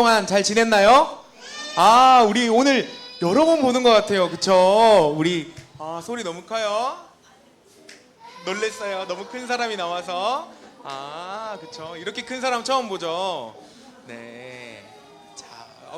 동안 잘 지냈나요? 아, 우리 오늘 여러 번 보는 것 같아요. 그쵸? 우리, 아, 소리 너무 커요. 놀랬어요. 너무 큰 사람이 나와서. 아, 그쵸. 이렇게 큰 사람 처음 보죠? 네. 자,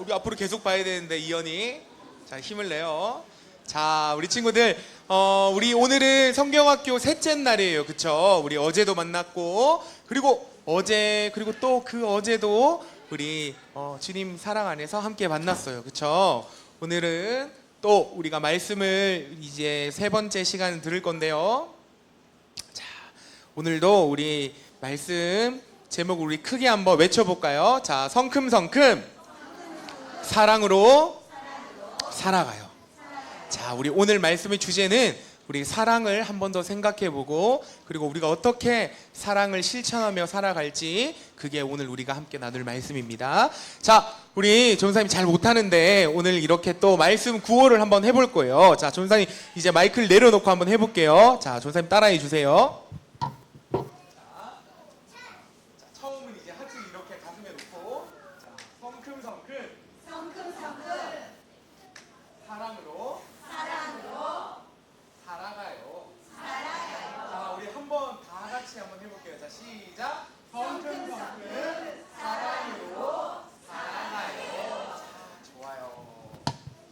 우리 앞으로 계속 봐야 되는데, 이현이. 자, 힘을 내요. 자, 우리 친구들, 어, 우리 오늘은 성경학교 셋째 날이에요. 그쵸? 우리 어제도 만났고, 그리고 어제, 그리고 또 그 어제도 우리 어, 주님 사랑 안에서 함께 만났어요. 그쵸? 오늘은 또 우리가 말씀을 이제 세 번째 시간 들을 건데요. 자, 오늘도 우리 말씀 제목을 우리 크게 한번 외쳐볼까요? 자, 성큼성큼 사랑으로 살아가요. 자, 우리 오늘 말씀의 주제는 우리 사랑을 한 번 더 생각해 보고 그리고 우리가 어떻게 사랑을 실천하며 살아갈지 그게 오늘 우리가 함께 나눌 말씀입니다. 자, 우리 전사님 잘 못하는데 오늘 이렇게 또 말씀 구호를 한번 해볼 거예요. 자, 전사님 이제 마이크를 내려놓고 한번 해볼게요. 자, 전사님 따라해 주세요. 자, 처음은 이제 하트 이렇게 가슴에 놓고 자, 성큼성큼 사랑으로 살아가요. 자, 우리 한번 다 같이 한번 해볼게요. 자, 시작. 성큼성큼 사랑으로 살아가요. 자, 좋아요.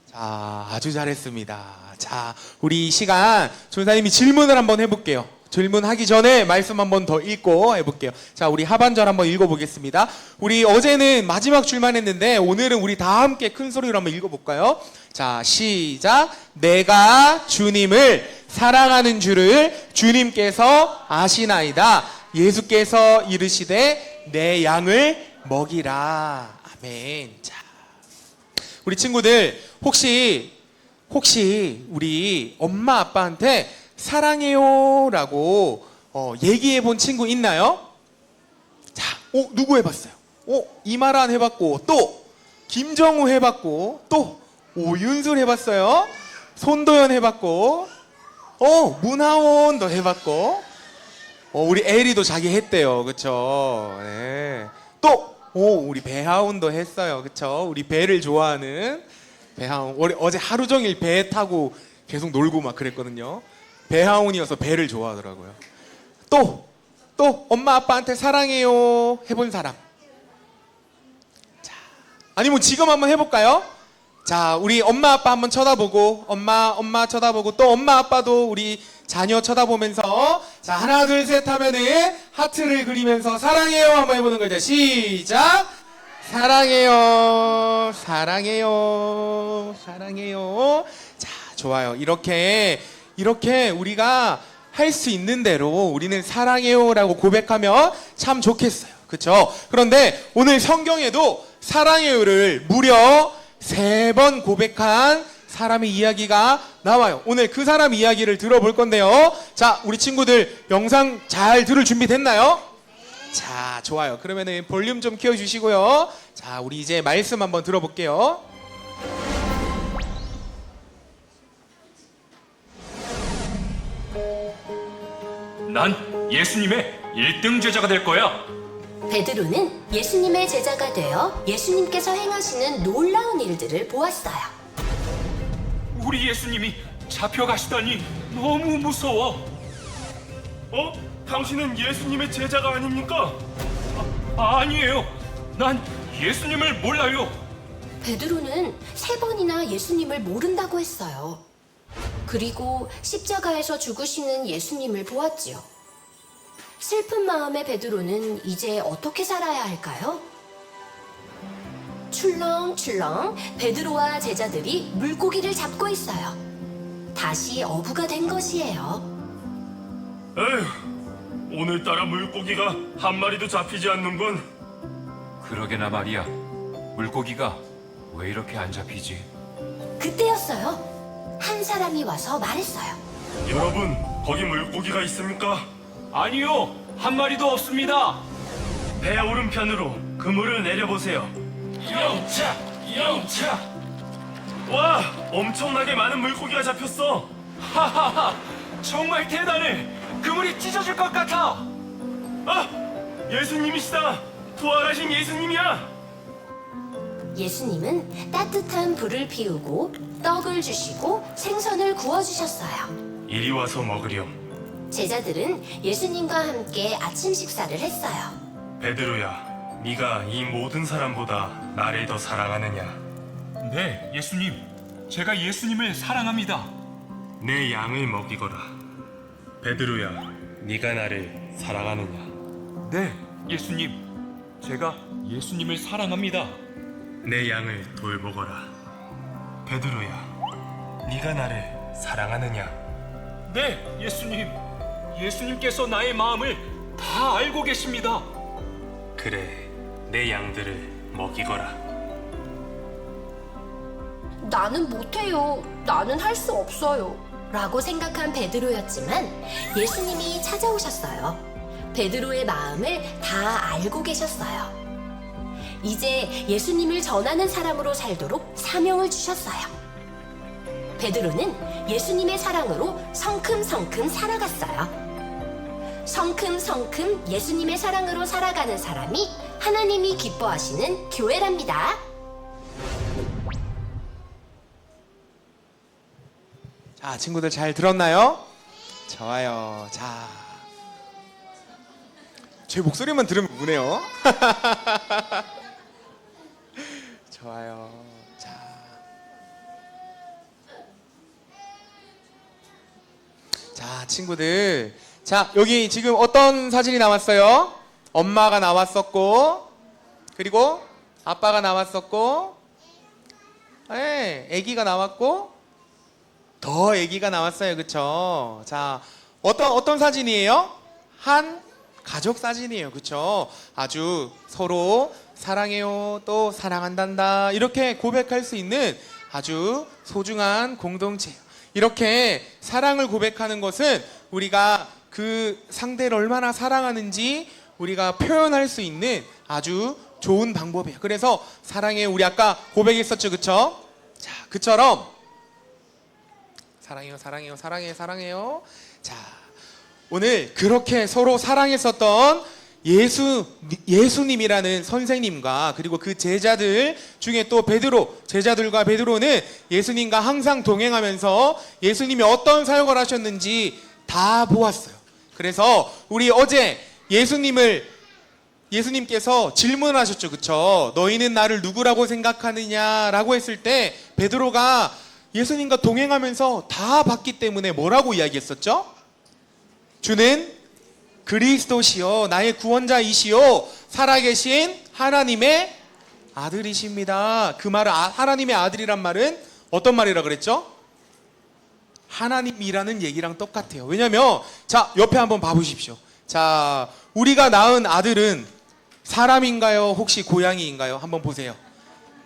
자, 아주 잘했습니다. 자, 우리 이 시간 조사님이 질문을 한번 해볼게요. 질문하기 전에 말씀 한번 더 읽고 해볼게요. 자, 우리 하반절 한번 읽어보겠습니다. 우리 어제는 마지막 줄만 했는데 오늘은 우리 다 함께 큰 소리로 한번 읽어볼까요? 자, 시작. 내가 주님을 사랑하는 줄을 주님께서 아시나이다. 예수께서 이르시되 내 양을 먹이라. 아멘. 자, 우리 친구들 혹시 혹시 우리 엄마 아빠한테 사랑해요라고 어, 얘기해 본 친구 있나요? 자, 오 누구 해봤어요? 오 이마란 해봤고 또 김정우 해봤고 또 오윤술 해봤어요. 손도연 해봤고 어 문하원도 해봤고 어, 우리 에리도 자기 했대요. 그쵸? 네. 또, 오, 우리 배하운도 했어요. 그쵸? 우리 배를 좋아하는 배하운. 어제 하루 종일 배 타고 계속 놀고 막 그랬거든요. 배하운이어서 배를 좋아하더라고요. 또, 또, 엄마 아빠한테 사랑해요. 해본 사람. 자, 아니면 지금 한번 해볼까요? 자, 우리 엄마 아빠 한번 쳐다보고, 엄마, 엄마 쳐다보고, 또 엄마 아빠도 우리 자녀 쳐다보면서, 자, 하나, 둘, 셋 하면은 하트를 그리면서 사랑해요. 한번 해보는 거죠. 시작! 사랑해요. 사랑해요. 사랑해요. 자, 좋아요. 이렇게, 이렇게 우리가 할 수 있는 대로 우리는 사랑해요라고 고백하면 참 좋겠어요. 그쵸? 그런데 오늘 성경에도 사랑해요를 무려 세 번 고백한 사람의 이야기가 나와요. 오늘 그 사람 이야기를 들어볼 건데요. 자, 우리 친구들 영상 잘 들을 준비 됐나요? 자, 좋아요. 그러면은 볼륨 좀 키워주시고요. 자, 우리 이제 말씀 한번 들어볼게요. 난 예수님의 1등 제자가 될 거야. 베드로는 예수님의 제자가 되어 예수님께서 행하시는 놀라운 일들을 보았어요. 우리 예수님이 잡혀가시다니 너무 무서워. 어? 당신은 예수님의 제자가 아닙니까? 아, 아니에요. 난 예수님을 몰라요. 베드로는 세 번이나 예수님을 모른다고 했어요. 그리고 십자가에서 죽으시는 예수님을 보았지요. 슬픈 마음의 베드로는 이제 어떻게 살아야 할까요? 출렁출렁 베드로와 제자들이 물고기를 잡고 있어요. 다시 어부가 된 것이에요. 에휴, 오늘따라 물고기가 한 마리도 잡히지 않는군. 그러게나 말이야. 물고기가 왜 이렇게 안 잡히지? 그때였어요. 한 사람이 와서 말했어요. 여러분, 거기 물고기가 있습니까? 아니요, 한 마리도 없습니다. 배 오른편으로 그물을 내려보세요. 영차, 영차. 와, 엄청나게 많은 물고기가 잡혔어. 하하하, 정말 대단해. 그물이 찢어질 것 같아. 아, 예수님이시다. 부활하신 예수님이야. 예수님은 따뜻한 불을 피우고 떡을 주시고 생선을 구워 주셨어요. 이리 와서 먹으렴. 제자들은 예수님과 함께 아침 식사를 했어요. 베드로야, 네가 이 모든 사람보다 나를 더 사랑하느냐? 네, 예수님. 제가 예수님을 사랑합니다. 내 양을 먹이거라. 베드로야, 네가 나를 사랑하느냐? 네, 예수님. 제가 예수님을 사랑합니다. 내 양을 돌보거라. 베드로야, 네가 나를 사랑하느냐? 네, 예수님. 예수님께서 나의 마음을 다 알고 계십니다. 그래, 내 양들을 먹이거라. 나는 못해요. 나는 할 수 없어요. 라고 생각한 베드로였지만 예수님이 찾아오셨어요. 베드로의 마음을 다 알고 계셨어요. 이제 예수님을 전하는 사람으로 살도록 사명을 주셨어요. 베드로는 예수님의 사랑으로 성큼성큼 살아갔어요. 성큼성큼 예수님의 사랑으로 살아가는 사람이 하나님이 기뻐하시는 교회랍니다. 자, 친구들 잘 들었나요? 좋아요. 자. 제 목소리만 들으면 우네요. 좋아요. 자. 자, 친구들. 자, 여기 지금 어떤 사진이 나왔어요? 엄마가 나왔었고, 그리고 아빠가 나왔었고, 예, 아기가 나왔고, 더 아기가 나왔어요. 그쵸? 자, 어떤, 어떤 사진이에요? 한 가족 사진이에요. 그쵸? 아주 서로 사랑해요. 또 사랑한단다. 이렇게 고백할 수 있는 아주 소중한 공동체예요. 이렇게 사랑을 고백하는 것은 우리가 그 상대를 얼마나 사랑하는지 우리가 표현할 수 있는 아주 좋은 방법이에요. 그래서 사랑해 우리 아까 고백했었죠. 그쵸? 자, 그처럼 사랑해요, 사랑해요, 사랑해, 사랑해요. 자, 오늘 그렇게 서로 사랑했었던 예수 예수님이라는 선생님과 그리고 그 제자들 중에 또 베드로 제자들과 베드로는 예수님과 항상 동행하면서 예수님이 어떤 사역을 하셨는지 다 보았어요. 그래서 우리 어제 예수님을 예수님께서 질문하셨죠. 그쵸? 너희는 나를 누구라고 생각하느냐라고 했을 때 베드로가 예수님과 동행하면서 다 봤기 때문에 뭐라고 이야기했었죠? 주는 그리스도시요 나의 구원자이시요 살아계신 하나님의 아들이십니다. 그 말은 아- 하나님의 아들이란 말은 어떤 말이라 그랬죠? 하나님이라는 얘기랑 똑같아요. 왜냐면 자 옆에 한번 봐보십시오. 자 우리가 낳은 아들은 사람인가요? 혹시 고양이인가요? 한번 보세요.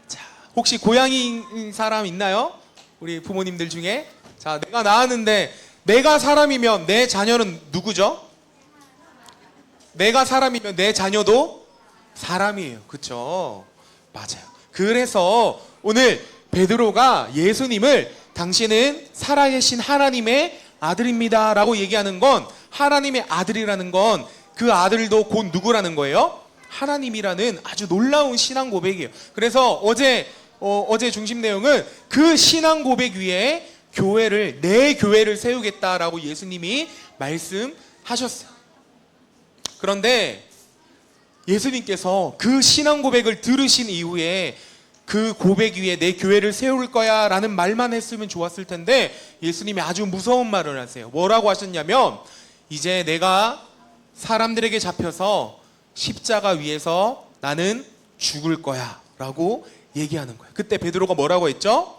자 혹시 고양이인 사람 있나요? 우리 부모님들 중에 자 내가 낳았는데 내가 사람이면 내 자녀는 누구죠? 내가 사람이면 내 자녀도 사람이에요. 그쵸? 맞아요. 그래서 오늘 베드로가 예수님을 당신은 살아계신 하나님의 아들입니다. 라고 얘기하는 건 하나님의 아들이라는 건 그 아들도 곧 누구라는 거예요? 하나님이라는 아주 놀라운 신앙 고백이에요. 그래서 어제, 어, 어제 중심 내용은 그 신앙 고백 위에 교회를, 내 교회를 세우겠다라고 예수님이 말씀하셨어요. 그런데 예수님께서 그 신앙 고백을 들으신 이후에 그 고백 위에 내 교회를 세울 거야 라는 말만 했으면 좋았을 텐데 예수님이 아주 무서운 말을 하세요. 뭐라고 하셨냐면 이제 내가 사람들에게 잡혀서 십자가 위에서 나는 죽을 거야 라고 얘기하는 거예요. 그때 베드로가 뭐라고 했죠?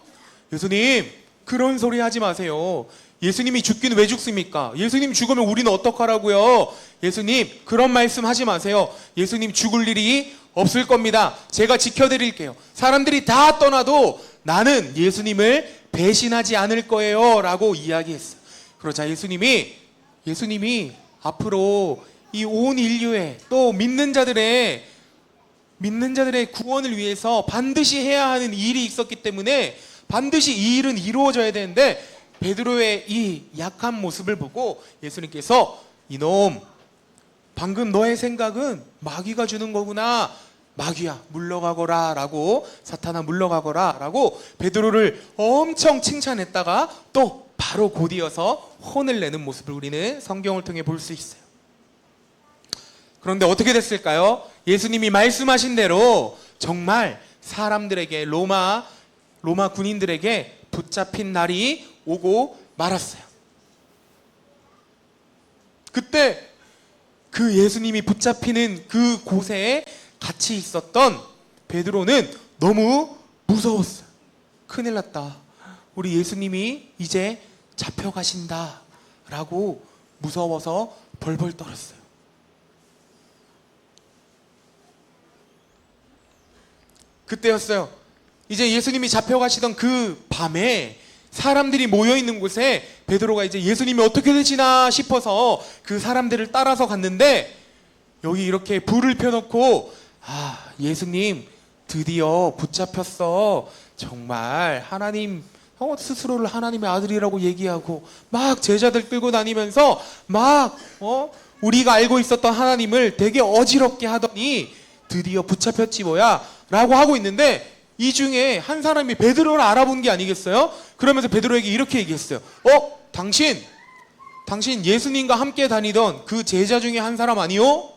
예수님 그런 소리 하지 마세요. 예수님이 죽기는 왜 죽습니까? 예수님 죽으면 우리는 어떡하라고요? 예수님 그런 말씀 하지 마세요. 예수님 죽을 일이 없을 겁니다. 제가 지켜드릴게요. 사람들이 다 떠나도 나는 예수님을 배신하지 않을 거예요. 라고 이야기했어요. 그러자 예수님이 예수님이 앞으로 이 온 인류의 또 믿는 자들의 믿는 자들의 구원을 위해서 반드시 해야 하는 일이 있었기 때문에 반드시 이 일은 이루어져야 되는데 베드로의 이 약한 모습을 보고 예수님께서 이놈 방금 너의 생각은 마귀가 주는 거구나 마귀야 물러가거라 라고 사탄아 물러가거라 라고 베드로를 엄청 칭찬했다가 또 바로 곧이어서 혼을 내는 모습을 우리는 성경을 통해 볼 수 있어요. 그런데 어떻게 됐을까요? 예수님이 말씀하신 대로 정말 사람들에게 로마 로마 군인들에게 붙잡힌 날이 오고 말았어요. 그때 그 예수님이 붙잡히는 그 곳에 같이 있었던 베드로는 너무 무서웠어요. 큰일 났다. 우리 예수님이 이제 잡혀가신다. 라고 무서워서 벌벌 떨었어요. 그때였어요. 이제 예수님이 잡혀가시던 그 밤에 사람들이 모여 있는 곳에 베드로가 이제 예수님이 어떻게 되시나 싶어서 그 사람들을 따라서 갔는데 여기 이렇게 불을 펴놓고 아 예수님 드디어 붙잡혔어 정말 하나님 어, 스스로를 하나님의 아들이라고 얘기하고 막 제자들 끌고 다니면서 막 어, 우리가 알고 있었던 하나님을 되게 어지럽게 하더니 드디어 붙잡혔지 뭐야 라고 하고 있는데 이 중에 한 사람이 베드로를 알아본 게 아니겠어요? 그러면서 베드로에게 이렇게 얘기했어요. 어? 당신 당신 예수님과 함께 다니던 그 제자 중에 한 사람 아니요?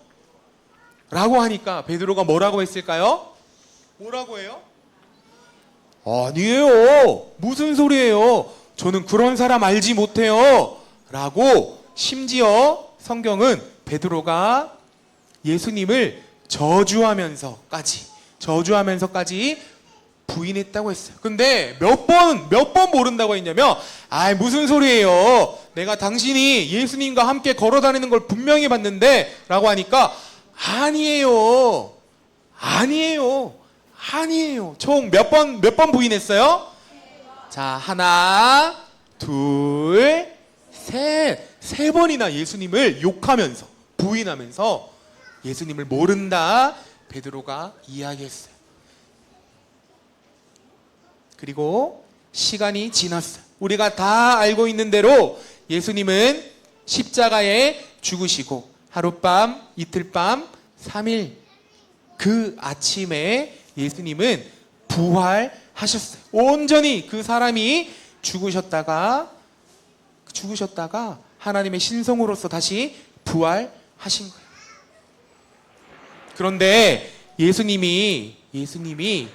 라고 하니까 베드로가 뭐라고 했을까요? 뭐라고 해요? 아니에요. 무슨 소리예요? 저는 그런 사람 알지 못해요. 라고 심지어 성경은 베드로가 예수님을 저주하면서까지 저주하면서까지 부인했다고 했어요. 근데 몇 번 몇 번 모른다고 했냐면 아 무슨 소리예요? 내가 당신이 예수님과 함께 걸어 다니는 걸 분명히 봤는데 라고 하니까 아니에요. 아니에요. 아니에요. 총 몇 번 몇 번 부인했어요? 자, 하나, 둘, 셋. 세 번이나 예수님을 욕하면서 부인하면서 예수님을 모른다 베드로가 이야기했어요. 그리고 시간이 지났어요. 우리가 다 알고 있는 대로 예수님은 십자가에 죽으시고 하룻밤, 이틀밤, 3일 그 아침에 예수님은 부활하셨어요. 온전히 그 사람이 죽으셨다가 죽으셨다가 하나님의 신성으로서 다시 부활하신 거예요. 그런데 예수님이 예수님이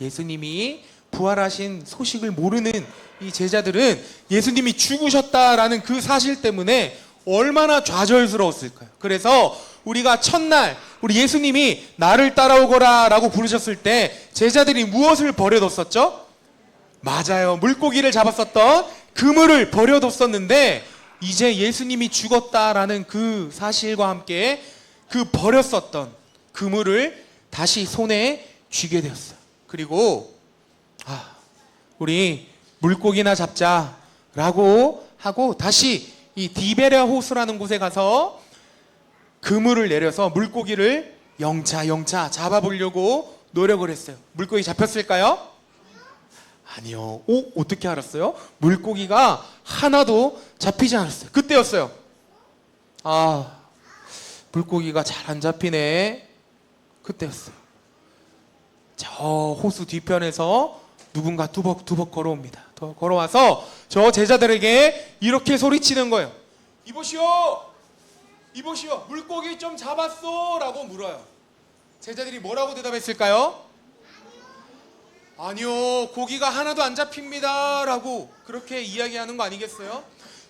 예수님이 부활하신 소식을 모르는 이 제자들은 예수님이 죽으셨다라는 그 사실 때문에 얼마나 좌절스러웠을까요? 그래서 우리가 첫날 우리 예수님이 나를 따라오거라라고 부르셨을 때 제자들이 무엇을 버려뒀었죠? 맞아요. 물고기를 잡았었던 그물을 버려뒀었는데 이제 예수님이 죽었다라는 그 사실과 함께 그 버렸었던 그물을 다시 손에 쥐게 되었어요. 그리고 아, 우리 물고기나 잡자라고 하고 다시 이 디베레 호수라는 곳에 가서 그물을 내려서 물고기를 영차 영차 잡아보려고 노력을 했어요. 물고기 잡혔을까요? 아니요. 오, 어떻게 알았어요? 물고기가 하나도 잡히지 않았어요. 그때였어요. 아, 물고기가 잘 안 잡히네. 그때였어요. 저 호수 뒤편에서 누군가 두벅두벅 걸어옵니다. 더 걸어와서 저 제자들에게 이렇게 소리치는 거예요. 이보시오, 이보시오, 물고기 좀 잡았소 라고 물어요. 제자들이 뭐라고 대답했을까요? 아니요, 고기가 하나도 안 잡힙니다 라고 그렇게 이야기하는 거 아니겠어요?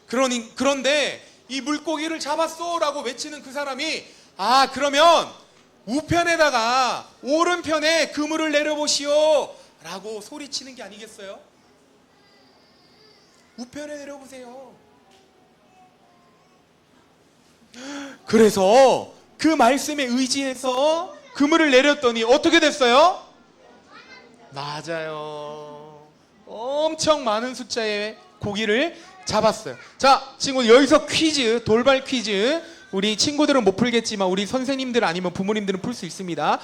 그러니 그런데 이 물고기를 잡았소라고 외치는 그 사람이 아 그러면 우편에다가 오른편에 그물을 내려보시오 라고 소리치는 게 아니겠어요? 우편에 내려보세요. 그래서 그 말씀에 의지해서 그물을 내렸더니 어떻게 됐어요? 맞아요. 엄청 많은 숫자의 고기를 잡았어요. 자, 친구 여기서 퀴즈, 돌발 퀴즈. 우리 친구들은 못 풀겠지만 우리 선생님들 아니면 부모님들은 풀 수 있습니다.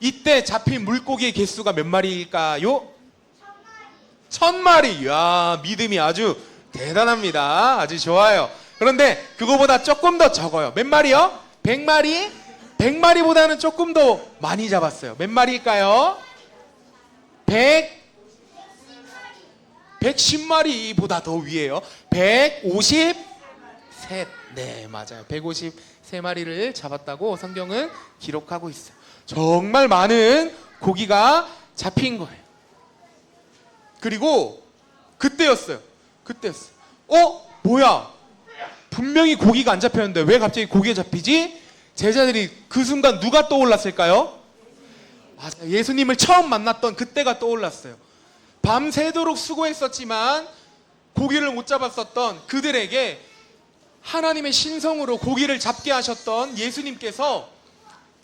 이때 잡힌 물고기의 개수가 몇 마리일까요? 천 마리. 야, 믿음이 아주 대단합니다. 아주 좋아요. 그런데 그거보다 조금 더 적어요. 몇 마리요? 백 마리? 100마리보다는 조금 더 많이 잡았어요. 몇 마리일까요? 100 110마리보다 더 위에요. 153. 네, 맞아요. 153마리를 잡았다고 성경은 기록하고 있어요. 정말 많은 고기가 잡힌 거예요. 그리고 그때였어요. 그때였어요. 어? 뭐야? 분명히 고기가 안 잡혔는데 왜 갑자기 고기가 잡히지? 제자들이 그 순간 누가 떠올랐을까요? 맞아요. 예수님을 처음 만났던 그때가 떠올랐어요. 밤새도록 수고했었지만 고기를 못 잡았었던 그들에게 하나님의 신성으로 고기를 잡게 하셨던 예수님께서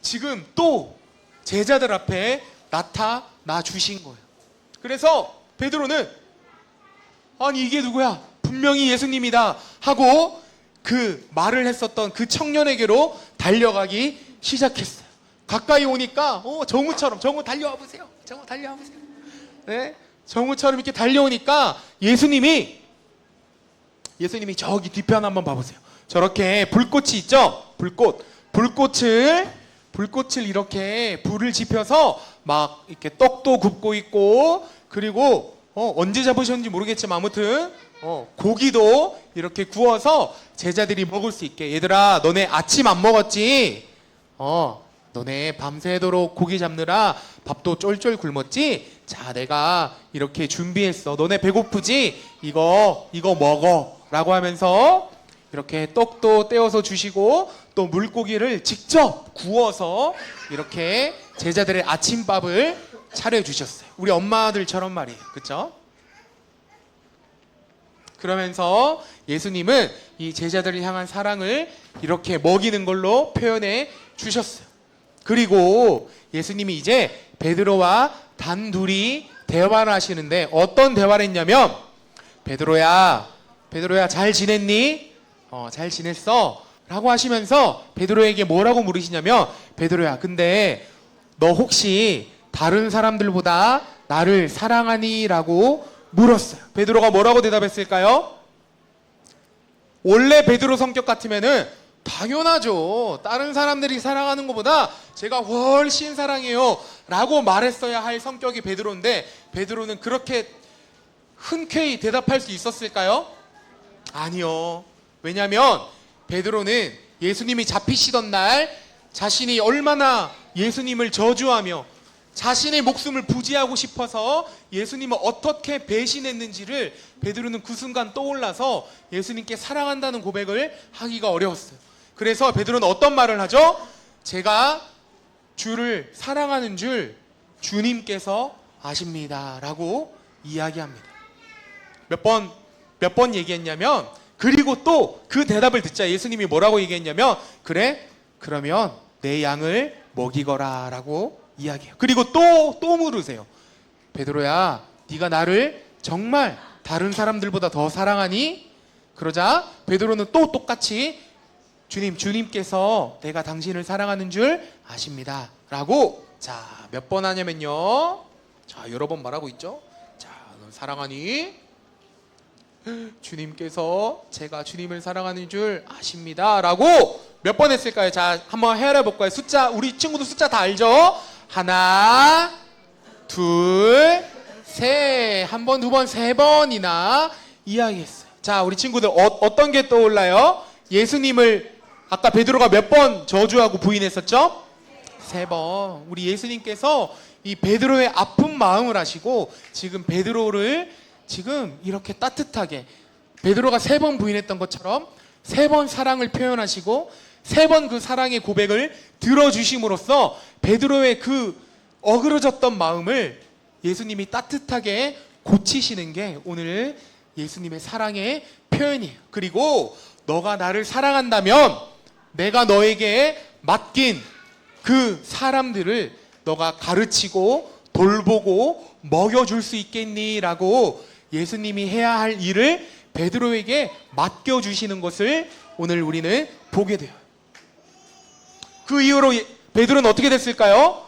지금 또 제자들 앞에 나타나 주신 거예요. 그래서 베드로는 아니 이게 누구야? 분명히 예수님이다 하고 그 말을 했었던 그 청년에게로 달려가기 시작했어요. 가까이 오니까 어 정우처럼 정우 달려와 보세요. 정우 달려와 보세요. 네, 정우처럼 이렇게 달려오니까 예수님이 예수님이 저기 뒤편 한번 봐보세요. 저렇게 불꽃이 있죠? 불꽃. 불꽃을 불꽃을 이렇게 불을 지펴서 막 이렇게 떡도 굽고 있고 그리고 어, 언제 잡으셨는지 모르겠지만 아무튼 어, 고기도 이렇게 구워서 제자들이 먹을 수 있게 얘들아 너네 아침 안 먹었지? 어 너네 밤새도록 고기 잡느라 밥도 쫄쫄 굶었지? 자 내가 이렇게 준비했어 너네 배고프지? 이거 이거 먹어 라고 하면서 이렇게 떡도 떼어서 주시고 또 물고기를 직접 구워서 이렇게 제자들의 아침밥을 차려주셨어요 우리 엄마들처럼 말이에요 그쵸? 그러면서 예수님은 이 제자들을 향한 사랑을 이렇게 먹이는 걸로 표현해 주셨어요. 그리고 예수님이 이제 베드로와 단둘이 대화를 하시는데 어떤 대화를 했냐면 베드로야, 베드로야 잘 지냈니? 어, 잘 지냈어? 라고 하시면서 베드로에게 뭐라고 물으시냐면 베드로야, 근데 너 혹시 다른 사람들보다 나를 사랑하니? 라고 물었어요. 베드로가 뭐라고 대답했을까요? 원래 베드로 성격 같으면은 당연하죠. 다른 사람들이 사랑하는 것보다 제가 훨씬 사랑해요. 라고 말했어야 할 성격이 베드로인데 베드로는 그렇게 흔쾌히 대답할 수 있었을까요? 아니요. 왜냐하면 베드로는 예수님이 잡히시던 날 자신이 얼마나 예수님을 저주하며 자신의 목숨을 부지하고 싶어서 예수님을 어떻게 배신했는지를 베드로는 그 순간 떠올라서 예수님께 사랑한다는 고백을 하기가 어려웠어요. 그래서 베드로는 어떤 말을 하죠? 제가 주를 사랑하는 줄 주님께서 아십니다라고 이야기합니다. 몇 번 몇 번 얘기했냐면 그리고 또 그 대답을 듣자 예수님이 뭐라고 얘기했냐면 그래 그러면 내 양을 먹이거라라고 이야기해요. 그리고 또또 물으세요. 베드로야, 네가 나를 정말 다른 사람들보다 더 사랑하니? 그러자 베드로는 또 똑같이 주님, 주님께서 내가 당신을 사랑하는 줄 아십니다. 라고 자, 몇 번 하냐면요. 자, 여러 번 말하고 있죠. 자, 넌 사랑하니? 주님께서 제가 주님을 사랑하는 줄 아십니다. 라고 몇 번 했을까요? 자, 한번 헤아려 볼까요? 숫자, 우리 친구도 숫자 다 알죠? 하나, 둘, 셋. 한 번, 두 번, 세 번이나 이야기했어요. 자, 우리 친구들 어, 떤게 떠올라요? 예수님을 아까 베드로가 몇 번 저주하고 부인했었죠? 세 번. 우리 예수님께서 이 베드로의 아픈 마음을 아시고 지금 베드로를 지금 이렇게 따뜻하게 베드로가 세 번 부인했던 것처럼 세 번 사랑을 표현하시고 세 번 그 사랑의 고백을 들어주심으로써 베드로의 그 어그러졌던 마음을 예수님이 따뜻하게 고치시는 게 오늘 예수님의 사랑의 표현이에요. 그리고 너가 나를 사랑한다면 내가 너에게 맡긴 그 사람들을 너가 가르치고 돌보고 먹여줄 수 있겠니? 라고 예수님이 해야 할 일을 베드로에게 맡겨주시는 것을 오늘 우리는 보게 돼요. 그 이후로 예- 베드로는 어떻게 됐을까요?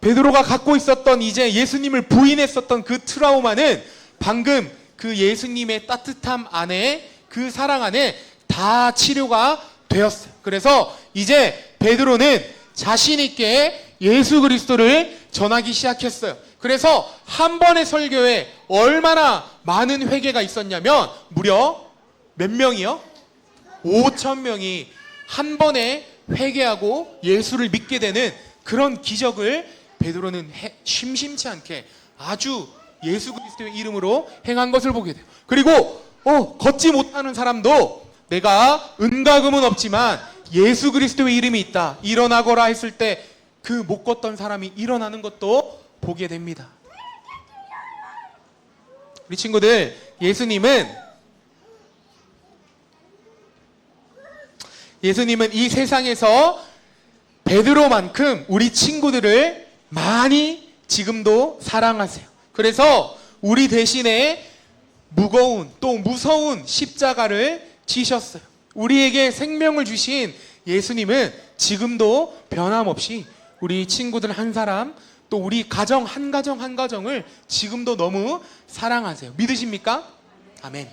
베드로가 갖고 있었던 이제 예수님을 부인했었던 그 트라우마는 방금 그 예수님의 따뜻함 안에 그 사랑 안에 다 치료가 되었어요. 그래서 이제 베드로는 자신 있게 예수 그리스도를 전하기 시작했어요. 그래서 한 번의 설교에 얼마나 많은 회개가 있었냐면 무려 몇 명이요? 5천 명이 한 번에 회개하고 예수를 믿게 되는 그런 기적을 베드로는 해- 심심치 않게 아주 예수 그리스도의 이름으로 행한 것을 보게 돼요. 그리고 어, 걷지 못하는 사람도 내가 은가금은 없지만 예수 그리스도의 이름이 있다. 일어나거라 했을 때 그 못 걷던 사람이 일어나는 것도 보게 됩니다. 우리 친구들, 예수님은 예수님은 이 세상에서 베드로만큼 우리 친구들을 많이 지금도 사랑하세요. 그래서 우리 대신에 무거운 또 무서운 십자가를 지셨어요. 우리에게 생명을 주신 예수님은 지금도 변함없이 우리 친구들 한 사람 또 우리 가정 한 가정 한 가정을 지금도 너무 사랑하세요. 믿으십니까? 아멘.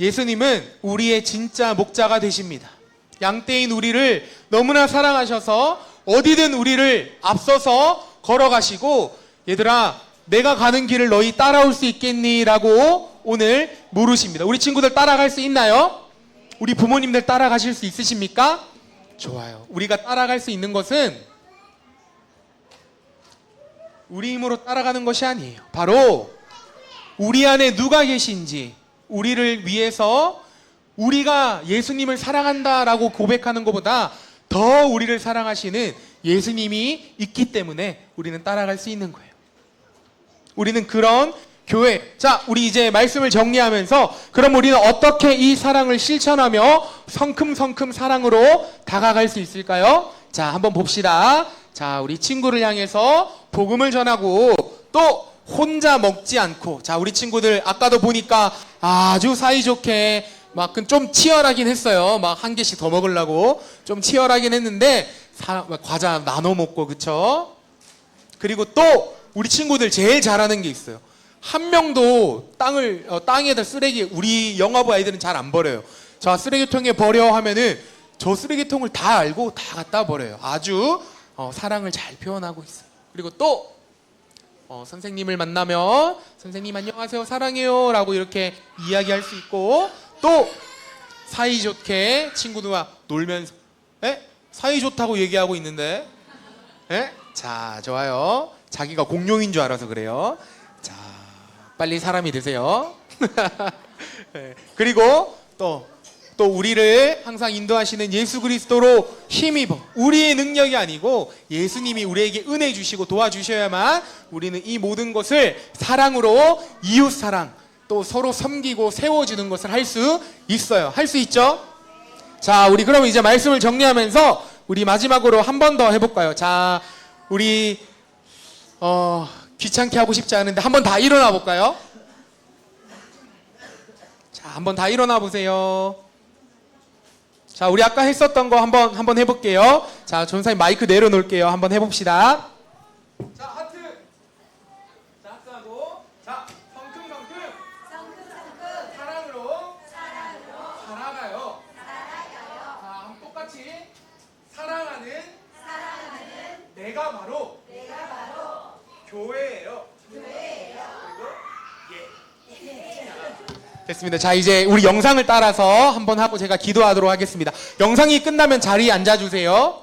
예수님은 우리의 진짜 목자가 되십니다. 양떼인 우리를 너무나 사랑하셔서 어디든 우리를 앞서서 걸어가시고 얘들아 내가 가는 길을 너희 따라올 수 있겠니? 라고 오늘 물으십니다. 우리 친구들 따라갈 수 있나요? 우리 부모님들 따라가실 수 있으십니까? 좋아요. 우리가 따라갈 수 있는 것은 우리 힘으로 따라가는 것이 아니에요. 바로 우리 안에 누가 계신지 우리를 위해서 우리가 예수님을 사랑한다라고 고백하는 것보다 더 우리를 사랑하시는 예수님이 있기 때문에 우리는 따라갈 수 있는 거예요. 우리는 그런 교회. 자, 우리 이제 말씀을 정리하면서 그럼 우리는 어떻게 이 사랑을 실천하며 성큼성큼 사랑으로 다가갈 수 있을까요? 자, 한번 봅시다. 자, 우리 친구를 향해서 복음을 전하고 또 혼자 먹지 않고 자, 우리 친구들 아까도 보니까 아주 사이좋게 막 좀 치열하긴 했어요. 막 한 개씩 더 먹으려고 좀 치열하긴 했는데 사- 과자 나눠 먹고 그쵸? 그리고 또 우리 친구들 제일 잘하는 게 있어요. 한 명도 땅을 어, 땅에다 쓰레기 우리 영화부 아이들은 잘 안 버려요. 자 쓰레기통에 버려 하면은 저 쓰레기통을 다 알고 다 갖다 버려요. 아주 어, 사랑을 잘 표현하고 있어요. 그리고 또 어, 선생님을 만나면 선생님 안녕하세요 사랑해요라고 이렇게 이야기할 수 있고 또 사이좋게 친구들과 놀면서 에? 사이좋다고 얘기하고 있는데 에? 자 좋아요 자기가 공룡인 줄 알아서 그래요 자 빨리 사람이 되세요. 예, 그리고 또 또 우리를 항상 인도하시는 예수 그리스도로 힘입어. 우리의 능력이 아니고 예수님이 우리에게 은혜 주시고 도와주셔야만 우리는 이 모든 것을 사랑으로 이웃 사랑 또 서로 섬기고 세워주는 것을 할 수 있어요. 할 수 있죠? 자 우리 그럼 이제 말씀을 정리하면서 우리 마지막으로 한 번 더 해볼까요? 자 우리 어 귀찮게 하고 싶지 않은데 한번 다 일어나 볼까요 자 한번 다 일어나 보세요 자, 우리 아까 했었던 거 한번 한번 해 볼게요. 자, 전사님 마이크 내려놓을게요. 한번 해 봅시다. 자, 하트. 자, 하트하고. 자, 성큼성큼. 사랑으로. 살아가요. 자, 한번 똑같이. 사랑하는. 내가 바로. 교회예요. 그리고 예. 됐습니다. 자, 이제 우리 영상을 따라서 한번 하고 제가 기도하도록 하겠습니다. 영상이 끝나면 자리에 앉아주세요.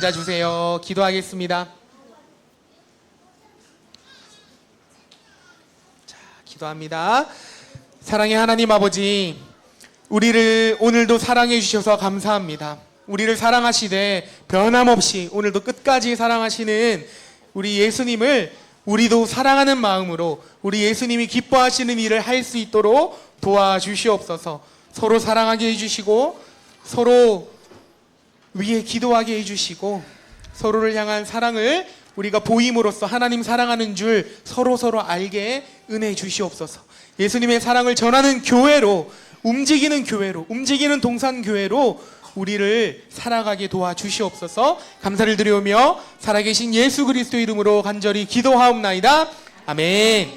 앉아주세요. 기도하겠습니다. 자, 기도합니다. 사랑의 하나님 아버지, 우리를 오늘도 사랑해 주셔서 감사합니다. 우리를 사랑하시되 변함없이 오늘도 끝까지 사랑하시는 우리 예수님을 우리도 사랑하는 마음으로 우리 예수님이 기뻐하시는 일을 할 수 있도록 도와주시옵소서. 서로 사랑하게 해주시고 서로 위에 기도하게 해주시고 서로를 향한 사랑을 우리가 보임으로써 하나님 사랑하는 줄 서로 서로 알게 은혜 주시옵소서. 예수님의 사랑을 전하는 교회로 움직이는 교회로 움직이는 동산 교회로 우리를 살아가게 도와 주시옵소서. 감사를 드리오며 살아계신 예수 그리스도 이름으로 간절히 기도하옵나이다. 아멘.